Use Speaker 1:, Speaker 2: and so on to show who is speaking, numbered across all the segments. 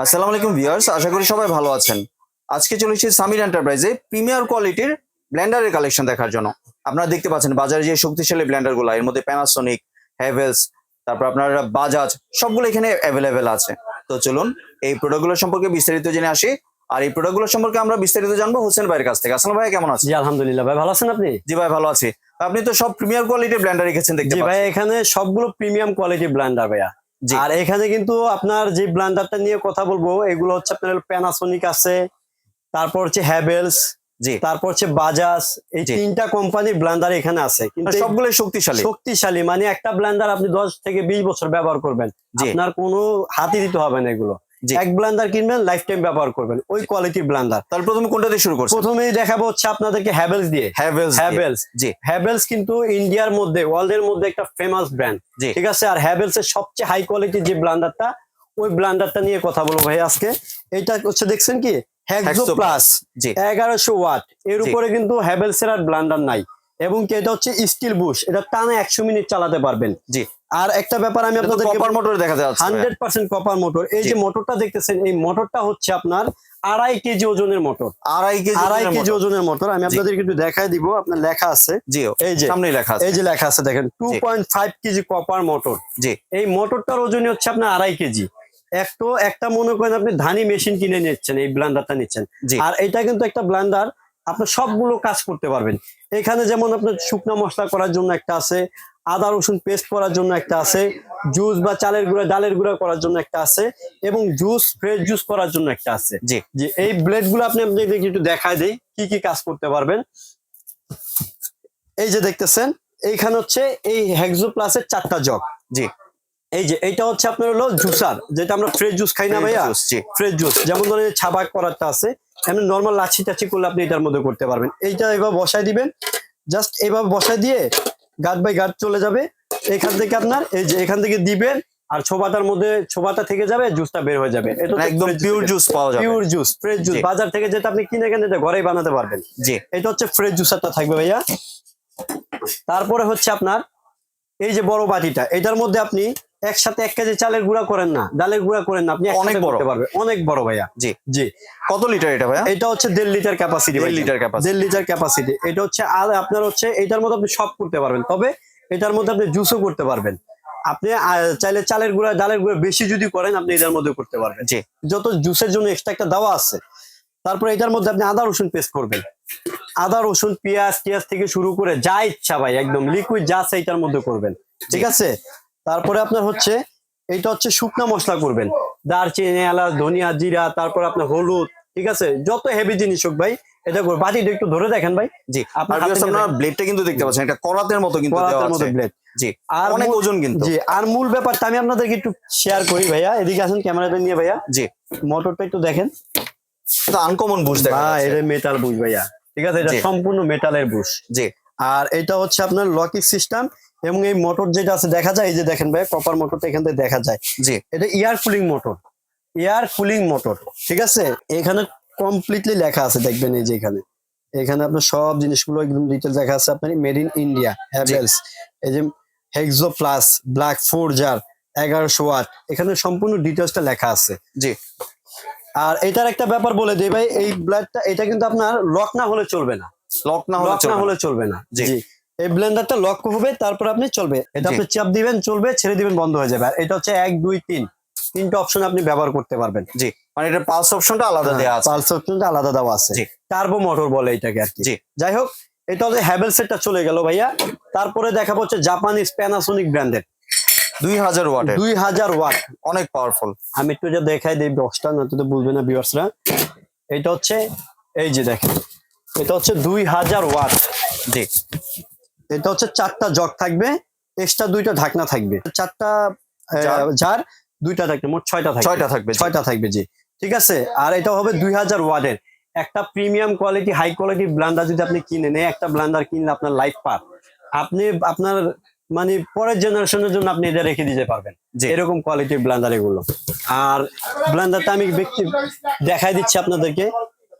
Speaker 1: আসসালামু আলাইকুম ভিউয়ার্স আশা করি সবাই ভালো আছেন। আজকে চলেছি সামির এন্টারপ্রাইজে প্রিমিয়ার কোয়ালিটির ব্লেন্ডারের কালেকশন দেখার জন্য। আপনারা দেখতে পাচ্ছেন বাজারে যে শক্তিশালী ব্লেন্ডারগুলো এর মধ্যে প্যানাসোনিক হ্যাভেলস তারপর আপনার বাজাজ সবগুলো এখানে অ্যাভেলেবেল আছে। তো চলুন এই প্রোডাক্টগুলো সম্পর্কে বিস্তারিত জেনে আসি। আর এই প্রোডাক্টগুলো সম্পর্কে আমরা বিস্তারিত জানব হোসেন ভাইয়ের কাছ থেকে। আসসালাম ভাই কেমন আছেন?
Speaker 2: জি আলহামদুলিল্লাহ। ভাই ভালো আছেন আপনি?
Speaker 1: জি ভাই ভালো আছি। আপনি তো সব প্রিমিয়ার কোয়ালিটির ব্লেন্ডার রেখেছেন দেখতে
Speaker 2: ভাই এখানে সবগুলো প্রিমিয়াম কোয়ালিটি ব্লেন্ডার ভাইয়া। আর এখানে কিন্তু আপনার যে ব্লান্ডারটা নিয়ে কথা বলব এগুলো হচ্ছে আপনার প্যানাসোনিক আছে তারপর হচ্ছে হ্যাভেলস
Speaker 1: জি।
Speaker 2: তারপর হচ্ছে বাজাজ এই। তিনটা কোম্পানির ব্লান্ডার এখানে আছে। কিন্তু
Speaker 1: সবগুলো শক্তিশালী।
Speaker 2: শক্তিশালী মানে একটা ব্লান্ডার আপনি দশ থেকে বিশ বছর ব্যবহার করবেন। আপনার কোনো হাতি দিতে হবে না এগুলো। এক ব্লেন্ডার কিনবেন লাইফ টাইম ব্যবহার করবেন। ওই কোয়ালিটির ব্লেন্ডার
Speaker 1: তাহলে প্রথমে কোনটা দিয়ে শুরু
Speaker 2: প্রথমেই দেখাবো হচ্ছে আপনাদেরকে হ্যাভেলস দিয়ে।
Speaker 1: হ্যাভেলস
Speaker 2: হ্যাভেলস
Speaker 1: জি।
Speaker 2: হ্যাভেলস কিন্তু ইন্ডিয়ার মধ্যে মধ্যে একটা ফেমাস ব্র্যান্ড ঠিক আছে? আর হ্যাভেলস এর সবচেয়ে হাই কোয়ালিটির যে ব্লান্ডারটা ওই ব্লান্ডারটা নিয়ে কথা বলব ভাই আজকে। এটা হচ্ছে দেখছেন কি? হ্যাক্সো প্লাস
Speaker 1: জি।
Speaker 2: এগারোশো ওয়াট। এর উপরে কিন্তু হ্যাভেলস এর আর ব্লান্ডার নাই। এবং কি এটা হচ্ছে স্টিল বুশ এটা টানা একশো মিনিট চালাতে পারবেন।
Speaker 1: জি।
Speaker 2: আর একটা ব্যাপার আমি আপনাদের
Speaker 1: কপার মোটর দেখা যাচ্ছে।
Speaker 2: হান্ড্রেড পার্সেন্ট কপার মোটর এই যে মোটরটা দেখতেছেন এই মোটরটা হচ্ছে আপনার আড়াই কেজি ওজনের মোটর
Speaker 1: আড়াই কেজি
Speaker 2: আড়াই
Speaker 1: ওজনের
Speaker 2: কেজি ওজনের মোটর আমি আপনাদেরকে একটু দেখাই দিব আপনার লেখা আছে।
Speaker 1: জি
Speaker 2: এই যে
Speaker 1: সামনেই লেখা আছে।
Speaker 2: এই যে লেখা আছে দেখেন two point five KG copper motor
Speaker 1: জি।
Speaker 2: এই মোটরটার ওজনই হচ্ছে আপনার আড়াই কেজি। একটু একটা মনে করেন আপনি ধানি মেশিন কিনে নিচ্ছেন এই ব্লান্ডারটা নিচ্ছেন। আর এটা কিন্তু একটা ব্লান্ডার আপনার সবগুলো কাজ করতে পারবেন। এখানে যেমন আপনার শুকনো মশলা করার জন্য একটা আছে আদা রসুন পেস্ট করার জন্য একটা আছে জুস বা চালের গুঁড়া ডালের গুঁড়া করার জন্য একটা আছে এবং জুস ফ্রেশ জুস করার জন্য একটা আছে।
Speaker 1: জি।
Speaker 2: যে এই ব্লেডগুলো আপনি আপনাদেরকে একটু দেখায় দেই কি কি কাজ করতে পারবেন। এই যে দেখতেছেন এইখানে হচ্ছে এই হেক্সো প্লাসের চারটা জগ
Speaker 1: জি।
Speaker 2: এই যে এইটা হচ্ছে আপনার হলো জুসার যেটা আমরা ফ্রেশ জুস খাই না ভাইয়া? ফ্রেশ জুস যেমন ধরেন ছাবাক করারটা আছে এমনি নর্মাল লাচি টাচি করলে আপনি এটার মধ্যে করতে পারবেন। এইটা এবার বসাই দিবেন জাস্ট এইভাবে বসাই দিয়ে গার্ড বাই গাছ চলে যাবে। এখান থেকে আপনার এই যে এখান থেকে দিবেন আর ছোবাতার মধ্যে ছোবাতা থেকে যাবে জুসটা বের হয়ে যাবে। এটা
Speaker 1: একদম পিওর জুস পাওয়া যাবে।
Speaker 2: পিওর জুস ফ্রেশ জুস বাজার থেকে যেটা আপনি কিনে কেন এটা ঘরেই বানাতে পারবেন।
Speaker 1: জি।
Speaker 2: এটা হচ্ছে ফ্রেশ জুসারটা থাকবে ভাইয়া। তারপরে হচ্ছে আপনার এই যে বড় বাটিটা এটার মধ্যে আপনি একসাথে এক কেজি চালের গুঁড়া করেন না ডালের গুঁড়া করেন না আপনি
Speaker 1: অনেক বড়।
Speaker 2: পারবেন। অনেক বড় ভাইয়া।
Speaker 1: জি।
Speaker 2: জি।
Speaker 1: কত লিটার এটা ভাইয়া?
Speaker 2: এটা হচ্ছে দেড় লিটার ক্যাপাসিটি
Speaker 1: দেড় লিটার ক্যাপাসিটি
Speaker 2: দেড় লিটার ক্যাপাসিটি এটা হচ্ছে আর আপনার হচ্ছে এটার মধ্যে আপনি সব করতে পারবেন। তবে এটার মধ্যে আপনি জুসও করতে পারবেন। আপনি চাইলে চালের গুঁড়া ডালের গুঁড়া বেশি যদি করেন আপনি এটার মধ্যে করতে পারবেন।
Speaker 1: জি।
Speaker 2: যত জুসের জন্য এক্সট্রা একটা দেওয়া আছে তারপরে এটার মধ্যে আপনি আদা রসুন পেস্ট করবেন। আদা রসুন পেঁয়াজ টিয়াজ থেকে শুরু করে যা ইচ্ছা ভাই একদম লিকুইড যা আছে এটার মধ্যে করবেন। ঠিক আছে? তারপরে আপনার হচ্ছে এইটা হচ্ছে শুকনা মশলা করবেন। দারচিনি এলাচ ধনিয়া জিরা তারপর আপনার হলুদ ঠিক আছে? যত হেভি জিনিস হোক ভাই এটা করে বাটিটা একটু ধরে দেখেন ভাই।
Speaker 1: জি
Speaker 2: আপনার
Speaker 1: ব্লেডটা কিন্তু দেখতে পাচ্ছেন। এটা করাতের মতো কিন্তু
Speaker 2: করাতের মতো ব্লেড
Speaker 1: জি
Speaker 2: আর
Speaker 1: অনেক ওজন কিন্তু।
Speaker 2: জি আর মূল ব্যাপারটা আমি আপনাদেরকে একটু শেয়ার করি ভাইয়া। এদিকে আসেন ক্যামেরাটা নিয়ে ভাইয়া।
Speaker 1: জি।
Speaker 2: মোটরটা একটু দেখেন।
Speaker 1: এটা আনকমন বুঝ দেখা যাচ্ছে।
Speaker 2: এটা মেটাল বুশ ভাইয়া। ঠিক আছে? এটা সম্পূর্ণ মেটালের বুশ
Speaker 1: জি।
Speaker 2: আর এটা হচ্ছে আপনার লকিং সিস্টেম এবং এই মোটর যেটা আছে দেখা যায় এই যে দেখেন ভাই কপার মোটরটা এখান থেকে দেখা যায়।
Speaker 1: জি।
Speaker 2: এটা air cooling motor air cooling motor ঠিক আছে? এখানে কমপ্লিটলি লেখা আছে দেখবেন এই যে এখানে। এখানে আপনার সব জিনিসগুলো একদম ডিটেল লেখা আছে আপনার মেড ইন ইন্ডিয়া হ্যাভেলস এই যে হেক্সো প্লাস ব্ল্যাক ফোরজার এগারোশো ওয়াট এখানে সম্পূর্ণ ডিটেলসটা লেখা আছে।
Speaker 1: জি।
Speaker 2: আর এটার একটা ব্যাপার বলে দিই ভাই এই ব্লাডটা এটা কিন্তু আপনার লক না হলে চলবে না।
Speaker 1: লক না হলে চলবে না।
Speaker 2: হলে চলবে না।
Speaker 1: জি।
Speaker 2: এই ব্লেন্ডারটা লক হবে তারপর আপনি চলবে। এটা। আপনি চাপ দিবেন চলবে ছেড়ে দিবেন বন্ধ হয়ে যাবে। আর এটা হচ্ছে এক দুই তিন। তিনটা অপশন আপনি ব্যবহার করতে পারবেন।
Speaker 1: জি। মানে এটা পালস অপশনটা আলাদা দেওয়া আছে।
Speaker 2: পালস অপশনটা আলাদা দেওয়া আছে। টার্বো মোটর বলে এটাকে আর কি।
Speaker 1: জি।
Speaker 2: যাই হোক এটা হচ্ছে হ্যাভেলস এরটা চলে গেল ভাইয়া। তারপরে দেখাবো হচ্ছে জাপানিজ প্যানাসোনিক ব্র্যান্ডের
Speaker 1: দুই হাজার ওয়াটের।
Speaker 2: দুই হাজার ওয়াট।
Speaker 1: অনেক পাওয়ারফুল
Speaker 2: আমি একটু যা দেখাই দিই বক্সটা না তো বুঝবে না ভিউয়ার্সরা এটা হচ্ছে এই যে দেখেন। এটা হচ্ছে দুই হাজার ওয়াট।
Speaker 1: জি।
Speaker 2: এটা হচ্ছে চারটা জগ থাকবে এক্সট্রা দুইটা ঢাকনা থাকবে। চারটা
Speaker 1: জার।
Speaker 2: জার দুইটা থাকবে মোট ছয়টা থাকবে।
Speaker 1: ছয়টা থাকবে জি।
Speaker 2: ছয়টা থাকবে জি। ঠিক আছে? আর এটা হবে দুই হাজার ওয়ার্ডের একটা premium quality high quality blender যদি আপনি কিনে এই একটা ব্লান্ডার কিনলে আপনার লাইফ পার। আপনি আপনার মানে পরের জেনারেশনের জন্য আপনি এটা রেখে দিতে পারবেন।
Speaker 1: জি।
Speaker 2: এরকম কোয়ালিটির ব্লান্ডার এগুলো। আর ব্লান্ডারটা আমি ব্যক্তি দেখাই দিচ্ছি আপনাদেরকে।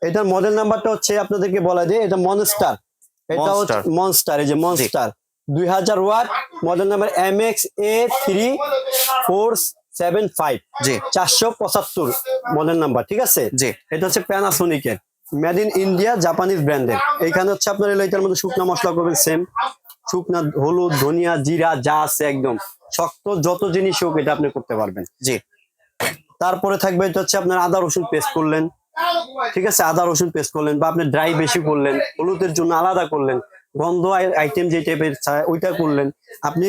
Speaker 2: এটার মডেল নাম্বারটা হচ্ছে আপনাদেরকে বলা যায় এটা মনস্টার এটা হচ্ছে। মনস্টার এই যে মনস্টার দুই হাজার watt model number M X A three four seven five
Speaker 1: জি।
Speaker 2: চারশো পঁচাত্তর মডেল নাম্বার ঠিক আছে?
Speaker 1: জি।
Speaker 2: এটা হচ্ছে প্যানাসোনিকের মেড ইন ইন্ডিয়া জাপানিজ ব্র্যান্ডের এইখানে হচ্ছে আপনার এলো এটার মধ্যে শুকনা মশলা করবেন সেম শুকনা হলুদ ধনিয়া জিরা যা আছে একদম। শক্ত যত জিনিস হোক এটা আপনি করতে পারবেন।
Speaker 1: জি।
Speaker 2: তারপরে থাকবে এটা হচ্ছে আপনার আদা রসুন পেস্ট করলেন। ঠিক আছে আদা রসুন পেস্ট করলেন বা আপনি ড্রাই বেশি করলেন হলুদের জন্য আলাদা করলেন গন্ধ আইটেম যে টাইপের ওইটা করলেন। আপনি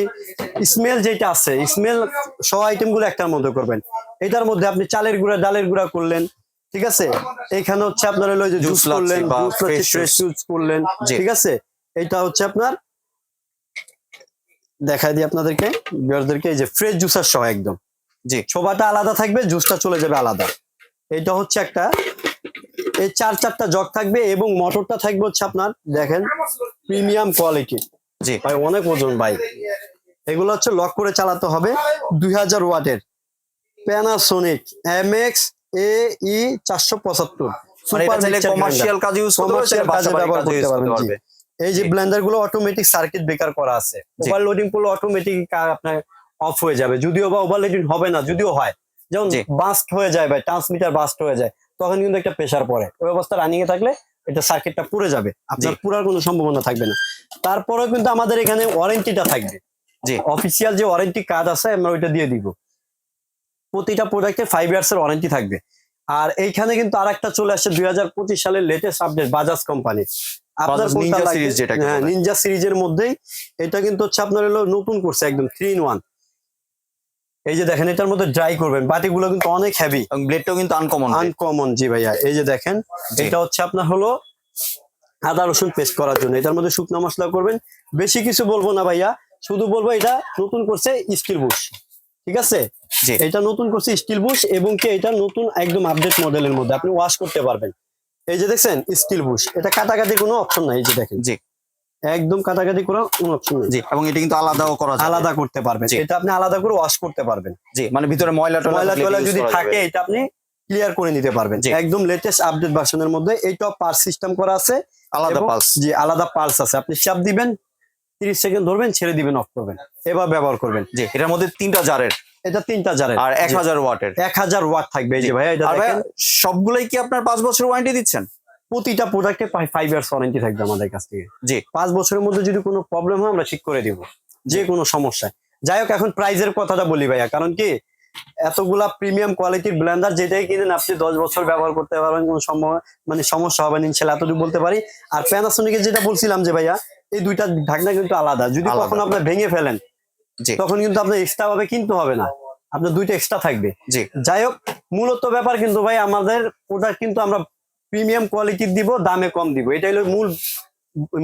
Speaker 2: স্মেল যেটা আছে স্মেল সব আইটেমগুলো একটার মধ্যে করবেন। এটার মধ্যে আপনি চালের গুঁড়া ডালের গুঁড়া করলেন ঠিক আছে? এখানে হচ্ছে আপনার হলো যে জুস করলেন ফ্রেশ জুস করলেন ঠিক আছে? এটা হচ্ছে আপনার দেখাই দিই আপনাদেরকে বিয়ারদেরকে এই যে ফ্রেশ জুসার সহ একদম।
Speaker 1: জি।
Speaker 2: ছোবাটা আলাদা থাকবে জুসটা চলে যাবে আলাদা। এটা হচ্ছে একটা এই চার চারটা জগ থাকবে এবং মোটরটা থাকবে হচ্ছে আপনার দেখেন প্রিমিয়াম কোয়ালিটি।
Speaker 1: জি।
Speaker 2: ভাই অনেক ওজন ভাই। এগুলো হচ্ছে লক করে চালাতে হবে দুই হাজার ওয়াটের। Panasonic M X A E চারশো পঁচাত্তর।
Speaker 1: মানে এটা কমার্শিয়াল কাজে ইউজ করতে পারবে
Speaker 2: Commercial কাজে ব্যবহার করতে পারবেন, এই যে ব্লেন্ডারগুলো অটোমেটিক সার্কিট ব্রেকার করা আছে। ওভারলোডিং করলে অটোমেটিক আপনার অফ হয়ে যাবে। যদিও বা ওভারলোডিং হবে না যদিও হয়। যেমন। বাস্ট হয়ে যায় ভাই ট্রান্সমিটার বাস্ট হয়ে যায়। তখন কিন্তু একটা প্রেসার পড়ে। ওই অবস্থা রানিং এ থাকলে এটা সার্কিটটা পুড়ে যাবে। আপনার পুরার কোনো সম্ভাবনা থাকবে না। তারপরেও কিন্তু আমাদের এখানে ওয়ারেন্টিটা থাকবে।
Speaker 1: যে
Speaker 2: অফিসিয়াল যে ওয়ারেন্টি কার্ড আছে আমরা ওইটা দিয়ে দিব। প্রতিটা প্রোডাক্টে ফাইভ ইয়ার্স এর ওয়ারেন্টি থাকবে। আর এইখানে কিন্তু আর একটা চলে আসছে দুই হাজার পঁচিশ সালের লেটেস্ট আপডেট বাজাজ কোম্পানি আপনার হ্যাঁ। নিনজা সিরিজের মধ্যেই এটা কিন্তু হচ্ছে আপনার হলো নতুন করছে একদম থ্রি ইন ওয়ান এই যে দেখেন এটার মধ্যে ড্রাই করবেন। বাটিগুলো কিন্তু অনেক হেভি
Speaker 1: এবং ব্লেডটাও কিন্তু আনকমন
Speaker 2: আনকমন জি ভাইয়া। এই যে দেখেন এটা হচ্ছে আপনার হলো আদা রসুন পেস্ট করার জন্য। এটার মধ্যে শুকনো মশলা করবেন। বেশি কিছু বলব না ভাইয়া। শুধু বলব এটা নতুন করছে স্টিল বুশ ঠিক আছে?
Speaker 1: জি।
Speaker 2: এটা নতুন করছে স্টিল বুশ এবং কি এটা নতুন একদম আপডেট মডেলের মধ্যে। আপনি ওয়াশ করতে পারবেন। এই যে দেখছেন স্টিল বুশ এটা কাটাকাটি কোনো অপশন নাই এই যে দেখেন।
Speaker 1: জি।
Speaker 2: একদম কাটাকাটি করার কোনো অপশন নেই।
Speaker 1: জি এবং এটা কিন্তু আলাদাও করা যাবে।
Speaker 2: আলাদা করতে পারবেন। এটা আপনি আলাদা করে ওয়াশ করতে পারবেন।
Speaker 1: জি মানে ভিতরে ময়লা
Speaker 2: ময়লা টয়লা যদি থাকে এটা আপনি ক্লিয়ার করে নিতে পারবেন। একদম লেটেস্ট আপডেট ভার্সনের মধ্যে এইটা পার্স সিস্টেম করা আছে।
Speaker 1: আলাদা পালস
Speaker 2: জি আলাদা পালস আছে। আপনি চাপ দিবেন তিরিশ সেকেন্ড ধরবেন ছেড়ে দিবেন অফ করবেন। এবার ব্যবহার করবেন।
Speaker 1: জি এটার মধ্যে তিনটা জারের।
Speaker 2: এটা তিনটা জারের।
Speaker 1: আর এক হাজার ওয়াটের।
Speaker 2: এক হাজার ওয়াট থাকবে এই যে
Speaker 1: জি।
Speaker 2: ভাইয়া এটা দেখেন।
Speaker 1: সবগুলাই কি আপনার পাঁচ বছর ওয়ারেন্টি দিচ্ছেন?
Speaker 2: প্রতিটা প্রোডাক্টে ফাইভ ইয়ার্স ওয়ারেন্টি থাকবে আমাদের কাছ থেকে।
Speaker 1: জি।
Speaker 2: পাঁচ বছরের মধ্যে যদি কোনো প্রবলেম হয় আমরা ঠিক করে দিব। যে কোনো সমস্যা যাই হোক এখন প্রাইজের কথাটা বলি ভাইয়া। কারণ কি এতগুলা প্রিমিয়াম কোয়ালিটির ব্লেন্ডার যেটাই কিনেন আপনি দশ বছর ব্যবহার করতে পারবেন কোনো মানে সমস্যা হবে না ইনশাল্লাহ এতটুকু বলতে পারি। আর প্যানাসোনিকের যেটা বলছিলাম যে ভাইয়া এই দুইটা ঢাকনা কিন্তু আলাদা। যদি। কখনো আপনার ভেঙে ফেলেন তখন কিন্তু আপনার এক্সট্রা ভাবে কিনতে হবে না। আপনার দুইটা এক্সট্রা থাকবে। যাই হোক মূলত ব্যাপার কিন্তু ভাই আমাদের প্রোডাক্ট কিন্তু আমরা প্রিমিয়াম কোয়ালিটির দিব দামে কম দিব। এটা হলো মূল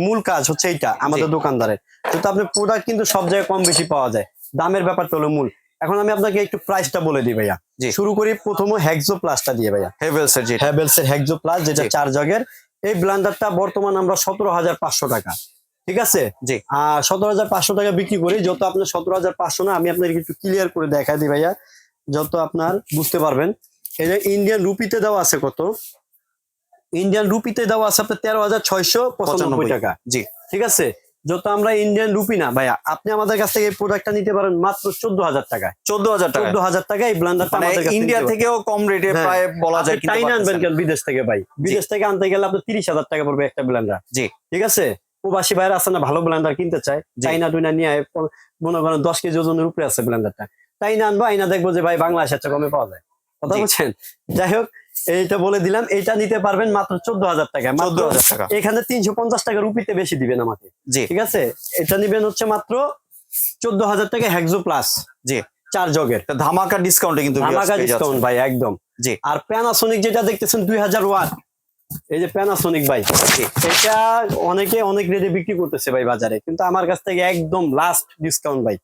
Speaker 2: মূল কাজ হচ্ছে এইটা আমাদের দোকানদারের। কিন্তু আপনি প্রোডাক্ট কিন্তু সব জায়গায় কম বেশি পাওয়া যায়। দামের ব্যাপারটা হলো মূল। এখন আমি আপনাকে একটু প্রাইসটা বলে দিই ভাইয়া। শুরু করি প্রথমে হ্যাকজো প্লাসটা দিয়ে ভাইয়া।
Speaker 1: হেভেলস এর যেটা।
Speaker 2: হ্যাভেলস এর হ্যাকজো প্লাস যেটা। চার জগের এই ব্লান্ডারটা বর্তমান আমরা সতেরো হাজার পাঁচশো টাকা। ঠিক আছে?
Speaker 1: জি।
Speaker 2: আর সতেরো হাজার পাঁচশো টাকা বিক্রি করি যত আপনার সতেরো হাজার পাঁচশো না আমি আপনাকে একটু ক্লিয়ার করে দেখা দিই ভাইয়া। যত আপনার বুঝতে পারবেন। এই যে ইন্ডিয়ান রুপিতে দেওয়া আছে কত? ইন্ডিয়ান রুপিতে দেওয়া আছে আপনার তেরো হাজার ছয়শো পঁচানব্বই টাকা।
Speaker 1: জি।
Speaker 2: ঠিক আছে? যত আমরা ইন্ডিয়ান রুপি না ভাইয়া আপনি আমাদের কাছ থেকে এই প্রোডাক্টটা নিতে পারেন মাত্র চোদ্দ হাজার টাকায়।
Speaker 1: চোদ্দ হাজার টাকা
Speaker 2: চোদ্দ হাজার টাকা এই ব্লান্ডারটা
Speaker 1: মানে
Speaker 2: আমাদের
Speaker 1: ইন্ডিয়া থেকেও কম রেটে
Speaker 2: হ্যাঁ।
Speaker 1: প্রায় বলা যায়
Speaker 2: চাইনা আনবেন কেন বিদেশ থেকে ভাই? বিদেশ থেকে আনতে গেলে আপনার তিরিশ হাজার টাকা পড়বে একটা ব্লেন্ডার
Speaker 1: জি।
Speaker 2: ঠিক আছে? প্রবাসী ভাইরা আছে না ভালো ব্লেন্ডার কিনতে চায়। চাইনা টুইনা নিয়ে মনে করেন দশ কেজি ওজনের উপরে আছে ব্লেন্ডারটা তাই না আনব আইনা দেখব যে ভাই বাংলাদেশের চেয়ে কমে পাওয়া যায়। কথা বলছেন যাই হোক এইটা বলে দিলাম এটা নিতে পারবেন মাত্র চোদ্দ হাজার টাকা
Speaker 1: চোদ্দ হাজার টাকা।
Speaker 2: এখানে তিনশো পঞ্চাশ টাকা রুপিতে বেশি দিবেন আমাকে
Speaker 1: জি।
Speaker 2: ঠিক আছে? এটা নিবেন হচ্ছে মাত্র চোদ্দ হাজার টাকা হ্যাকজো প্লাস
Speaker 1: জি।
Speaker 2: চার জগের।
Speaker 1: ধামাকা ডিসকাউন্টে কিন্তু
Speaker 2: ধামাকা ডিসকাউন্ট ভাই একদম।
Speaker 1: জি।
Speaker 2: আর প্যানাসোনিক যেটা দেখতেছেন দুই হাজার ওয়াট এই যে প্যানাসোনিক ভাই এটা অনেকে অনেক রেটে বিক্রি করতেছে ভাই বাজারে কিন্তু আমার কাছ থেকে একদম লাস্ট ডিসকাউন্ট ভাই।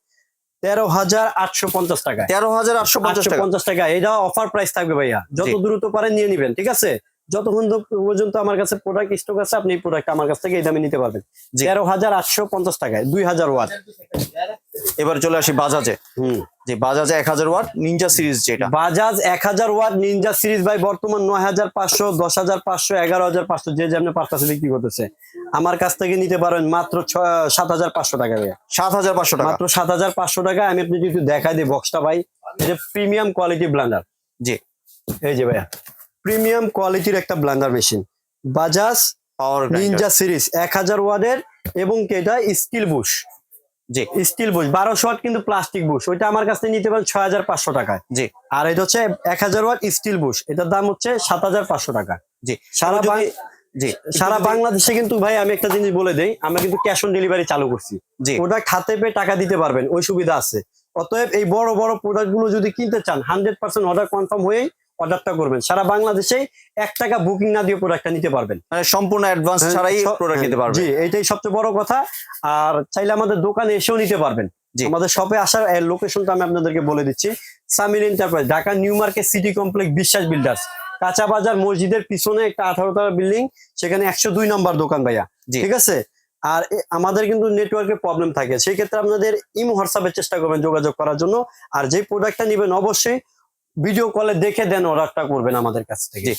Speaker 2: তেরো হাজার আটশো পঞ্চাশ টাকা
Speaker 1: তেরো হাজার আটশো পঞ্চাশ টাকা।
Speaker 2: এটা অফার প্রাইস থাকবে ভাইয়া। যত দ্রুত পারেন নিয়ে নিবেন ঠিক আছে? যতক্ষণ পর্যন্ত আমার কাছে প্রোডাক্ট স্টক আছে আপনি এই প্রোডাক্ট আমার কাছ থেকে এই দামে নিতে পারবেন। তেরো হাজার আটশো পঞ্চাশ টাকায় দুই হাজার ওয়াট।
Speaker 1: এবার চলে আসি বাজাজে।
Speaker 2: হুম।
Speaker 1: যে বাজাজে এক হাজার ওয়াট নিনজা সিরিজ যেটা।
Speaker 2: বাজাজ এক হাজার ওয়াট নিনজা সিরিজ ভাই বর্তমান নয় হাজার পাঁচশো দশ হাজার পাঁচশো এগারো হাজার পাঁচশো যে যেমনি পাঁচটা বিক্রি করতেছে। আমার কাছ থেকে নিতে পারেন মাত্র সাত হাজার পাঁচশো টাকা ভাইয়া।
Speaker 1: সাত হাজার পাঁচশো টাকা।
Speaker 2: মাত্র সাত হাজার পাঁচশো টাকা। আমি আপনি যদি দেখাই দিই বক্সটা ভাই। যে প্রিমিয়াম কোয়ালিটি ব্লান্ডার
Speaker 1: জি।
Speaker 2: এই যে ভাইয়া। প্রিমিয়াম কোয়ালিটির একটা blender machine Bajaj
Speaker 1: power
Speaker 2: ninja series এক হাজার ওয়ার্ডের এবং এটা? স্টিল বুশ
Speaker 1: জি।
Speaker 2: স্টিল বুশ বারোশো ওয়াট কিন্তু প্লাস্টিক বুশ ওইটা আমার কাছ নিতে পারেন ছয় হাজার পাঁচশো টাকায়।
Speaker 1: জি।
Speaker 2: আর এটা হচ্ছে এক হাজার ওয়াট স্টিল বুশ এটার দাম হচ্ছে সাত হাজার পাঁচশো টাকা।
Speaker 1: জি।
Speaker 2: সারা
Speaker 1: জি।
Speaker 2: সারা বাংলাদেশে কিন্তু ভাই আমি একটা জিনিস বলে দেই আমরা কিন্তু ক্যাশ অন ডেলিভারি চালু করছি।
Speaker 1: জি।
Speaker 2: ওটা খাতে পেয়ে টাকা দিতে পারবেন ওই সুবিধা আছে। অতএব এই বড় বড় প্রোডাক্টগুলো যদি কিনতে চান হান্ড্রেড পার্সেন্ট অর্ডার কনফার্ম হয়েই অর্ডারটা করবেন। সারা বাংলাদেশে এক টাকা বুকিং না দিয়ে প্রোডাক্টটা নিতে পারবেন।
Speaker 1: মানে সম্পূর্ণ অ্যাডভান্স ছাড়াই
Speaker 2: হ্যাঁ,
Speaker 1: প্রোডাক্ট নিতে পারবে
Speaker 2: জি এইটাই সবচেয়ে বড় কথা। আর চাইলে আমাদের দোকানে এসেও নিতে পারবেন। আমাদের শপে আসার লোকেশনটা আমি আপনাদেরকে বলে দিচ্ছি। Samil enterprise Dhaka new market city complex Biswas builders কাঁচা বাজার মসজিদের পিছনে একটা আঠারো তলা বিল্ডিং সেখানে একশো দুই নম্বর দোকান ভাইয়া। ঠিক আছে? আর আমাদের কিন্তু নেটওয়ার্কের প্রবলেম থাকে। সেই ক্ষেত্রে আপনাদের ইমো হোয়াটসঅ্যাপের চেষ্টা করবেন যোগাযোগ করার জন্য। আর যে প্রোডাক্টটা নেবেন অবশ্যই ভিডিও কলে দেখে দেন অর্ডারটা করবেন আমাদের কাছ থেকে।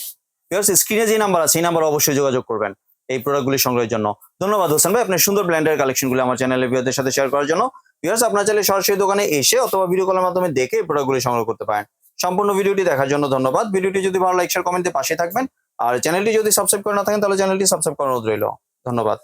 Speaker 1: স্ক্রিনে যে নাম্বার আছে, এই নাম্বার অবশ্যই যোগাযোগ করবেন এই প্রোডাক্টগুলি সংগ্রহের জন্য। ধন্যবাদ হোসেন ভাই আপনার সুন্দর ব্ল্যান্ডের কালেকশনগুলো আমার চ্যানেলে ভিউয়ারদের সাথে শেয়ার করার জন্য। ভিউয়ার্স আপনার চাইলে সরাসরি দোকানে এসে অথবা ভিডিও কলের মাধ্যমে দেখে এই প্রোডাক্টগুলি সংগ্রহ করতে পারেন। সম্পূর্ণ ভিডিওটি দেখার জন্য ধন্যবাদ। ভিডিওটি যদি ভালো লাইক শেয়ার কমেন্টে পাশে থাকবেন। আর চ্যানেলটি যদি সাবস্ক্রাইব করে না থাকেন, তাহলে চ্যানেলটি সাবস্ক্রাইব অনুরোধ রইল। ধন্যবাদ।